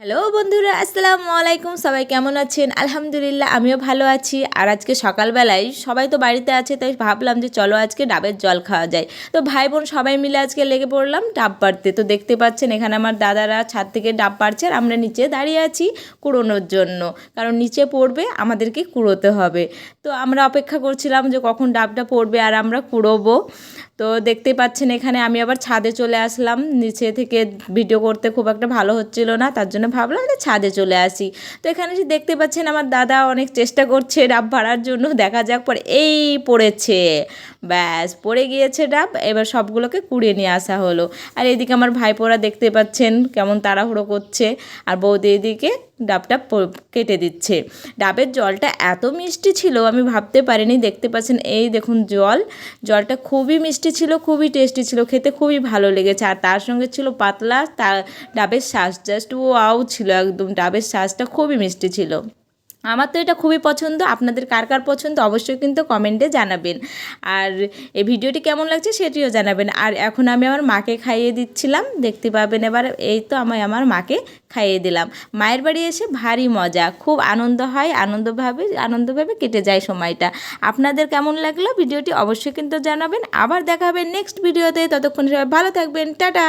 Hello বন্ধুরা, আসসালামু আলাইকুম। সবাই কেমন আছেন? আলহামদুলিল্লাহ, আমিও ভালো আছি। আর আজকে সকালবেলায় সবাই তো বাড়িতে আছে, তাই ভাবলাম যে চলো আজকে ডাবের জল খাওয়া যায়। তো ভাই বোন সবাই মিলে আজকে লেগে পড়লাম ডাব পাড়তে তো দেখতে পাচ্ছেন, এখানে আমার দাদারা ছাদ থেকে ডাব পাড়ছে আর আমরা নিচে দাঁড়িয়ে আছি কুড়োনোর জন্য। কারণ নিচে পড়বে, আমাদেরকে কুড়োতে হবে। তো আমরা অপেক্ষা করছিলাম যে কখন ডাবটা পড়বে আর আমরা কুড়োবো। তো দেখতে পাচ্ছেন এখানে আমি আবার ছাদে চলে আসলাম। নিচে থেকে ভিডিও করতে খুব একটা ভালো হচ্ছিল না, তার জন্য ভাবলাম যে ছাদে চলে আসি। তো এখানে যে দেখতে পাচ্ছেন আমার দাদা অনেক চেষ্টা করছে ডাব ভাড়ার জন্য, দেখা যাক পরে এই পড়েছে। ব্যাস, পড়ে গিয়েছে ডাব, এবার সবগুলোকে কুড়িয়ে নিয়ে আসা হলো। আর এদিকে আমার ভাইপোরা দেখতে পাচ্ছেন কেমন তাড়াহুড়ো করছে, আর বৌদি এদিকে ডাবটা কেটে দিচ্ছে। ডাবের জলটা এত মিষ্টি ছিল, আমি ভাবতে পারিনি, দেখতে পাচ্ছেন এই দেখুন জল, জলটা খুবই মিষ্টি ছিল, খুবই টেস্টি ছিল, খেতে খুবই ভালো লেগেছে। আর তার সঙ্গে ছিল পাতলা, তার ডাবের শ্বাস জাস্ট ও আউ ছিল একদম, ডাবের শ্বাসটা খুবই মিষ্টি ছিল। আমার তো এটা খুবই পছন্দ। আপনাদের কার কার পছন্দ অবশ্যই কিন্তু কমেন্টে জানাবেন। আর এই ভিডিওটি কেমন লাগছে সেটিও জানাবেন। আর এখন আমি আমার মাকে খাইয়ে দিচ্ছিলাম। দেখতে পাবেন এবার এই তো আমি আমার মাকে খাইয়ে দিলাম। মায়ের বাড়ি এসে ভারী মজা। খুব আনন্দ হয়, আনন্দভাবে আনন্দভাবে কেটে যায় সময়টা। আপনাদের কেমন লাগল ভিডিওটি অবশ্যই কিন্তু জানাবেন। আবার দেখা হবে নেক্সট ভিডিওতে। ততক্ষণ সবাই ভালো থাকবেন। টাটা!